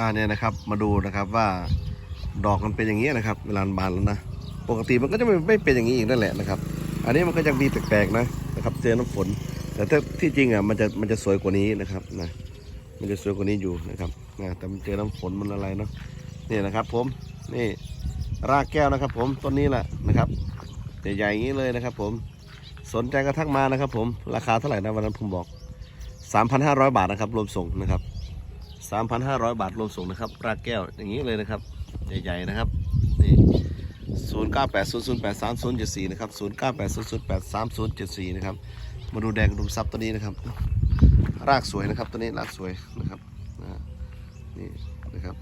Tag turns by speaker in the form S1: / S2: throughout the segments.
S1: อ่าเนี่ยนะครับมาดูนะครับว่าดอกมันเป็นอย่างนี้นะครับ เวลาบานแล้วนะปกติมันก็จะไม่ไม่เป็นอย่างนี้อีกนั่นแหละนะครับ อันนี้มันก็ยังมีแปลกๆนะนะครับเจอน้ำฝน แต่ถ้าที่จริงอะมันจะมันจะสวยกว่านี้นะครับนะมันจะสวยกว่านี้อยู่นะครับนะแต่มันเจอน้ำฝนมันอะไรเนาะนี่นะครับ ผมนี่รากแก้วนะครับ ผมต้นนี้แหละนะครับใหญ่ๆอย่างนี้เลยนะครับ ผมสนใจก็ทักมานะครับ ผมราคาเท่าไหร่นะวันนั้นผมบอก 3,500 บาทนะครับ รวมส่งนะครับ 3,500 บาทรวมส่งนะครับรากแก้วอย่างนี้เลยนะครับ ใหญ่ๆนะครับนี่0980083074นะครับ0980083074นะครับมาดูแดงดุมซับตัวนี้นะครับ รากสวยนะครับตัวนี้รากสวยนะครับนี่นะครับ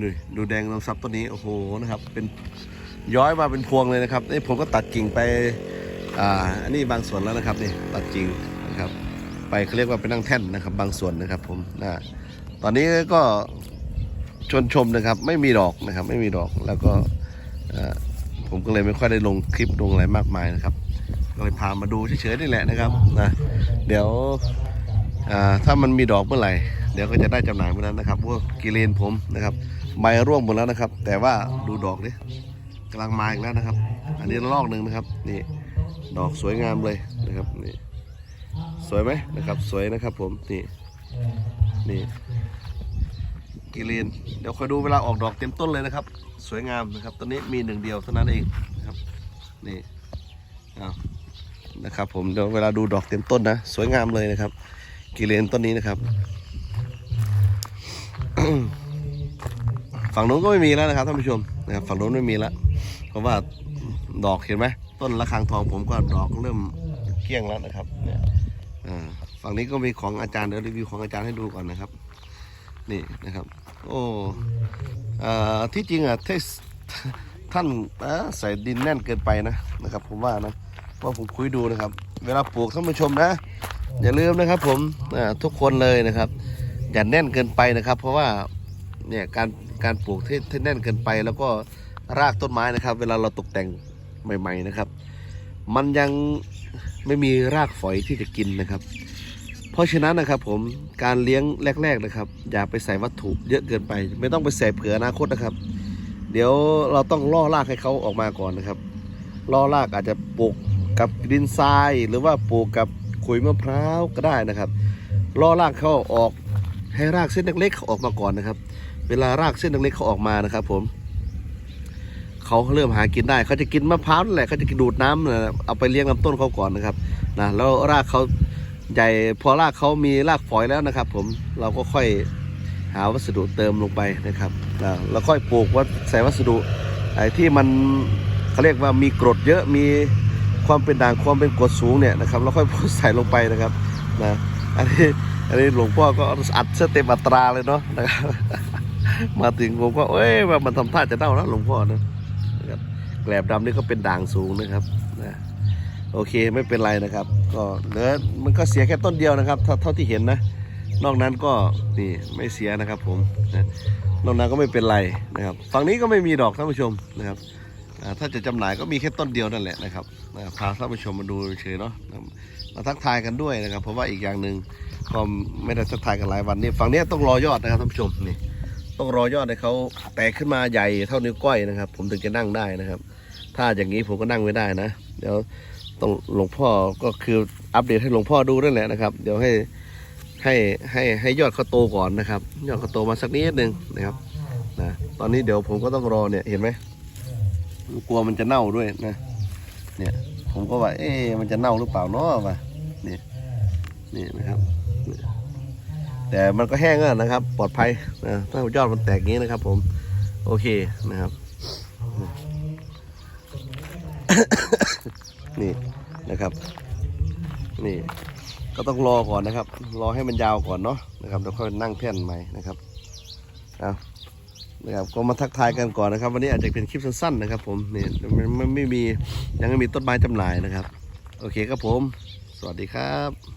S1: นี่ดูแดงดุมซับตัวนี้โอ้โหนะครับ เป็นย้อยมาเป็นพวงเลยนะครับนี่ผมก็ตัดกิ่งไปอ่าอันนี้บางส่วนแล้วนะครับนี่ตัดกิ่งนะครับ ไปเขาเรียกว่าเป็นนั่งแท่นนะครับ บางส่วนนะครับผมนะตอนนี้ก็ชนชมนะครับ ไม่มีดอกนะครับ ไม่มีดอกแล้วก็ผมก็เลยไม่ค่อยได้ลงคลิปลงอะไรมากมายนะครับ ก็เลยพามาดูเฉยๆนี่แหละนะครับนะเดี๋ยวถ้ามันมีดอกเมื่อไหร่เดี๋ยวก็จะได้จำหน่ายเมื่อนั้นนะครับพวกกิเลนผมนะครับใบร่วงหมดแล้วนะครับ แต่ว่าดูดอกนี่กำลังมาอีกแล้วนะครับ อันนี้ลอกหนึ่งนะครับ นี่ดอกสวยงามเลยนะครับนี่ สวยไหมนะครับ สวยนะครับผมนี่นี่กิเลนเดี๋ยวคอยดูเวลาออกดอกเต็มต้นเลยนะครับ สวยงามนะครับตอนนี้มีหนึ่งเดียวเท่านั้นเองนะครับนี่อ้านะครับ ผมเดี๋ยวเวลาดูดอกเต็มต้นนะสวยงามเลยนะครับ กิเลนต้นนี้นะครับ ฝั่งโน้นก็ไม่มีแล้วนะครับท่านผู้ชมนะครับฝั่งโน้นไม่มีแล้วเพราะว่าดอกเห็นไหมต้นระฆังทองผมก็ดอกเริ่มเกลี้ยงแล้วนะครับเนี่ย ฝั่งนี้ก็มีของอาจารย์เดี๋ยวรีวิวของอาจารย์ให้ดูก่อนนะครับ นี่นะครับ โอ้อที่จริงอะท,ท่านใส่ดินแน่นเกินไปนะนะครับ ผมว่านะเพราะผมคุยดูนะครับ เวลาปลูกท่านผู้ชมนะ อย่าลืมนะครับ ผมทุกคนเลยนะครับ อย่าแน่นเกินไปนะครับ เพราะว่าเนี่ยการการปลูกที่ที่แน่นเกินไป แล้วก็รากต้นไม้นะครับ เวลาเราตกแต่งใหม่ ๆนะครับ มันยัง ไม่มีรากฝอยที่จะกินนะครับ เพราะฉะนั้นนะครับผมการเลี้ยงแรก ๆนะครับ อย่าไปใส่วัตถุเยอะเกินไป ไม่ต้องไปใส่เผื่ออนาคตนะครับ เดี๋ยวเราต้องล่อรากให้เขาออกมาก่อนนะครับล่อรากอาจจะปลูกกับดินทราย หรือว่าปลูกกับขุยมะพร้าวก็ได้นะครับล่อรากเขาออกให้รากเส้นเล็กๆเขาออกมาก่อนนะครับ เวลารากเส้นเล็กๆเขาออกมานะครับ ผม เขาเริ่มหากินได้ เขาจะกินมะพร้าวนั่นแหละเขาจะกินดูดน้ำนะเอาไปเลี้ยงลำต้นเขาก่อนนะครับนะแล้วรากเขาใหญ่พอรากเขามีรากฝอยแล้วนะครับ ผมเราก็ค่อยหาวัสดุเติมลงไปนะครับนะแล้วค่อยปลูกว่าใส่วัสดุไอ้ที่มันเขาเรียกว่ามีกรดเยอะมีความเป็นด่างความเป็นกรดสูงเนี่ยนะครับแล้วค่อยใส่ลงไปนะครับนะอันนี้อันนี้หลวงพ่อก็อัดเสเต็มอัตราเลยเนาะนะครับมาถึงผมก็เอ้ยว่ามันทำท่าจะเน่าแล้วหลวงพ่อนะนะ แกลบดำนี่ก็เป็นด่างสูงนะครับนะโอเคไม่เป็นไรนะครับ ก็เหลือมันก็เสียแค่ต้นเดียวนะครับ เท่าที่เห็นนะ นอกนั้นก็นี่ไม่เสียนะครับผมนะนอกนั้นก็ไม่เป็นไรนะครับฝั่งนี้ก็ไม่มีดอกท่านผู้ชมนะครับถ้าจะจำหน่ายก็มีแค่ต้นเดียวนั่นแหละนะครับนะพาท่านผู้ชมมาดูเฉยเนาะมาทักทายกันด้วยนะครับ เพราะว่าอีกอย่างหนึ่งก็ไม่ได้ทักทายกันหลายวันนี่ฝั่งนี้ต้องรอยอดนะครับท่านผู้ชมนี่ ต้องรอยอดให้เขาแตกขึ้นมาใหญ่เท่านิ้วก้อยนะครับ ผมถึงจะนั่งได้นะครับ ถ้าอย่างนี้ผมก็นั่งไม่ได้นะ เดี๋ยวต้องหลวงพ่อก็คืออัปเดตให้หลวงพ่อดูนั่นแหละนะครับ เดี๋ยวให้ให้ให้ให้ยอดเขาโตก่อนนะครับ ยอดเขาโตมาสักนิดหนึ่งนะครับนะตอนนี้เดี๋ยวผมก็ต้องรอเนี่ยเห็นไหมกลัวมันจะเน่าด้วยนะเนี่ยผมก็ว่าเอ๊ะมันจะเน่าหรือเปล่าเนาะวะนี่นี่นะครับ แต่มันก็แห้งแล้วนะครับ ปลอดภัยนะถ้ายอดมันแตกอย่างนี้นะครับ ผม โอเคนะครับ นี่นะครับ นี่ ก็ต้องรอก่อนนะครับ รอให้มันยาวก่อนเนาะนะครับแล้วค่อยนั่งแท่นใหม่นะครับเอานะครับก็มาทักทายกันก่อนนะครับ วันนี้อาจจะเป็นคลิปสั้นๆนะครับ ผมนี่มันไม่มียังไม่มีต้นไม้จำหน่ายนะครับ โอเคครับผม สวัสดีครับ